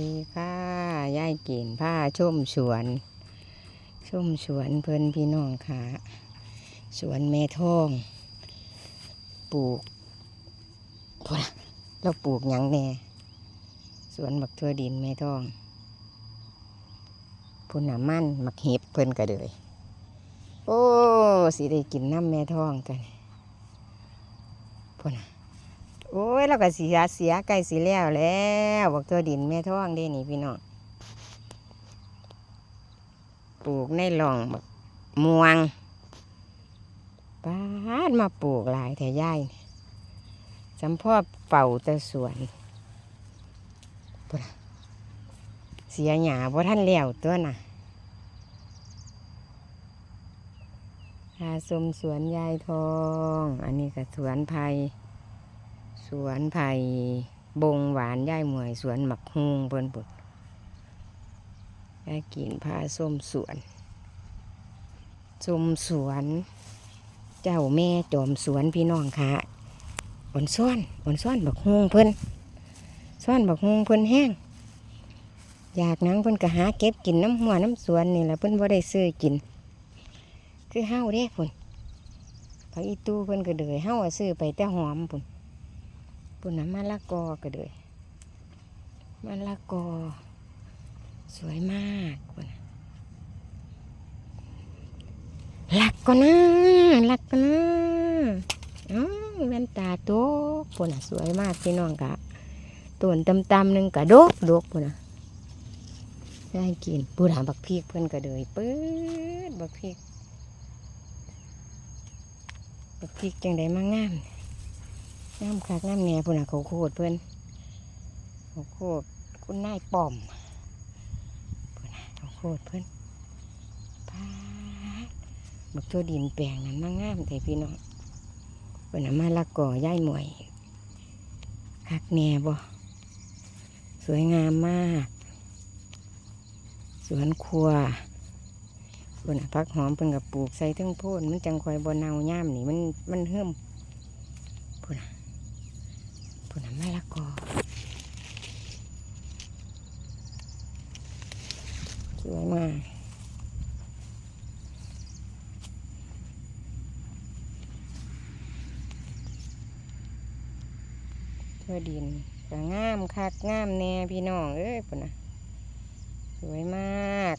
ดีค่ะยายกินผ้าชุ่มสวน ชุ่มสวนเพิ่อนพี่น้องค่ะ สวนแม่ท่องปลูกพอละเราปลูกหยังแน่สวนบักทั่วดินแม่ท่องพุ่นน้ำมันมักเห็บเพิ่อนก็เลยโอ้สิได้กินน้ำแม่ทองกันพุ่นน่ะ โอ้ยเราก็เสียเสียไก่สีแล้วแล้วบอกตัวดินแม่ท้องเด้นี่พี่น้องปลูกในหลองบักม่วงป้าดมาปลูกหลายแต่ย่ายจำพ่อเป่าตะสวนพุ่นน่ะเสียหยาเพราะท่านแล้วตัวน่ะพาชมสวนยายทอง อันนี้ก็สวนไผ่ สวนไผ่บงหวานย่ายหมวย สวนหมักฮุงเพิ่นปุดย่ายกินผ้าส้มสวนส้มสวน เจ้าแม่จอมสวนพี่น้องค่ะบนซ่อนบนซ่อนบักฮุงเพิ่นซ่อนบักฮุงเพิ่นแห้งอยากนังเพิ่นก็หาเก็บกินน้ำหัวน้ำสวนนี่แหละเพิ่นบ่ได้ซื้อกิน คือเฮาเด้พุ่นผักอีตู้เพิ่นก็เดยเฮาซื้อไปแต่หอมพุ่น ปุ่นน้ำมะละกอก็เลยมะละกอ สวยมากปุ่นะหลักก็นะลักก็นะอ๋อแว่นตาโตปุ่นน่ะสวยมากพี่น้องกะต้นตำๆหนึ่งกะดกดกปุ่นน่ะได้กินปูหาบักพริกเพื่อนก็เลยปื๊ดบักพริกบักพริกจังไดมางาม น้ำคักน้ำแหน่พุ่นน่ะเขาโคตรเพื่อนเขาโคตรคุณนายป้อมพุ่นน่ะเขาโคตรเพื่อนพาดบักตัวดินแปลงนั้นมางามแต่พี่น้องพุ่นน่ะมาละก่อย่ายหมวยคักแหน่บ่สวยงามมาก สวนครัวพุ่นน่ะพักหอมเพิ่นกับปลูกใส่ทั้งโพนมันจังคอยบ่เนาย่ามนี่มันมันเฮิ่มพุ่นน่ะ มะละกอสวยมากเทือดินก็งามคักงามแน่พี่น้องเอ้ยพุ่นนะสวยมาก